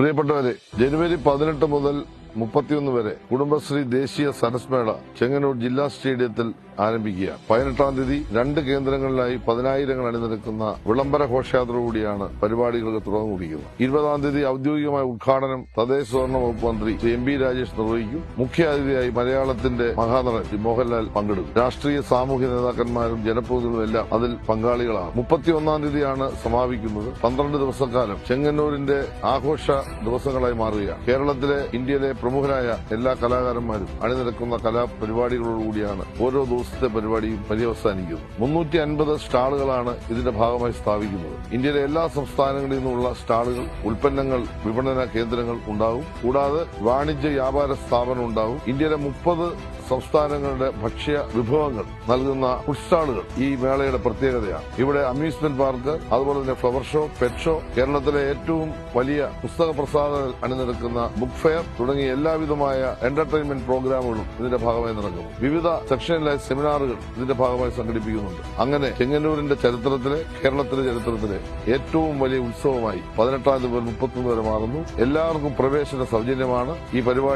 പ്രിയപ്പെട്ടവരെ ജനുവരി പതിനെട്ട് മുതൽ മുപ്പത്തിയൊന്ന് വരെ കുടുംബശ്രീ ദേശീയ സരസ്മേള ചെങ്ങന്നൂർ ജില്ലാ സ്റ്റേഡിയത്തിൽ ആരംഭിക്കുക. പതിനെട്ടാം തീയതി രണ്ട് കേന്ദ്രങ്ങളിലായി പതിനായിരങ്ങൾ അണിനിരക്കുന്ന വിളംബര ഘോഷയാത്രയോടുകൂടിയാണ് പരിപാടികൾക്ക് തുടർന്നു കുടിക്കുന്നത് ഇരുപതാം തീയതി ഔദ്യോഗികമായ ഉദ്ഘാടനം തദ്ദേശ സ്വർണ വകുപ്പ് മന്ത്രി എം പി രാജേഷ് നിർവഹിക്കും. മുഖ്യാതിഥിയായി മലയാളത്തിന്റെ മഹാനടൻ മോഹൻലാൽ പങ്കെടുക്കും. രാഷ്ട്രീയ സാമൂഹ്യ നേതാക്കന്മാരും ജനപ്രതിനിധികളും എല്ലാം അതിൽ പങ്കാളികളാണ്. മുപ്പത്തിയൊന്നാം തീയതിയാണ് സമാപിക്കുന്നത്. പന്ത്രണ്ട് ദിവസക്കാലം ചെങ്ങന്നൂരിന്റെ ആഘോഷ ദിവസങ്ങളായി മാറുകയാണ്. കേരളത്തിലെ ഇന്ത്യയിലെ പ്രമുഖരായ എല്ലാ കലാകാരന്മാരും അണിനിരക്കുന്ന കലാപരിപാടികളോടുകൂടിയാണ് ഓരോ ദിവസത്തെ പരിപാടിയും പര്യവസാനിക്കുന്നത്. മുന്നൂറ്റി അൻപത് സ്റ്റാളുകളാണ് ഇതിന്റെ ഭാഗമായി സ്ഥാപിക്കുന്നത്. ഇന്ത്യയിലെ എല്ലാ സംസ്ഥാനങ്ങളിൽ നിന്നുള്ള സ്റ്റാളുകൾ ഉൽപ്പന്നങ്ങൾ വിപണന കേന്ദ്രങ്ങൾ ഉണ്ടാവും. കൂടാതെ വാണിജ്യ വ്യാപാര സ്ഥാപനം ഉണ്ടാവും. ഇന്ത്യയിലെ മുപ്പത് സംസ്ഥാനങ്ങളുടെ ഭക്ഷ്യ വിഭവങ്ങൾ നൽകുന്ന ഫുഡ് സ്റ്റാളുകൾ ഈ മേളയുടെ പ്രത്യേകതയാണ്. ഇവിടെ അമ്യൂസ്മെന്റ് പാർക്ക് അതുപോലെ തന്നെ ഫ്ലവർ ഷോ പെറ്റ് ഷോ കേരളത്തിലെ ഏറ്റവും വലിയ പുസ്തക പ്രസാദങ്ങൾ അണിനിരക്കുന്ന ബുക്ക് ഫെയർ തുടങ്ങിയ എല്ലാവിധമായ എന്റർടൈൻമെന്റ് പ്രോഗ്രാമുകളും ഇതിന്റെ ഭാഗമായി നടക്കും. വിവിധ സെക്ഷനിലായി സെമിനാറുകൾ ഇതിന്റെ ഭാഗമായി സംഘടിപ്പിക്കുന്നുണ്ട്. അങ്ങനെ ചെങ്ങന്നൂരിന്റെ ചരിത്രത്തിലെ കേരളത്തിലെ ചരിത്രത്തിലെ ഏറ്റവും വലിയ ഉത്സവമായി പതിനെട്ടാം തീയതി മുതൽ മുപ്പത്തൊന്ന് വരെ മാറുന്നു. എല്ലാവർക്കും പ്രവേശന സൗജന്യമാണ് ഈ പരിപാടി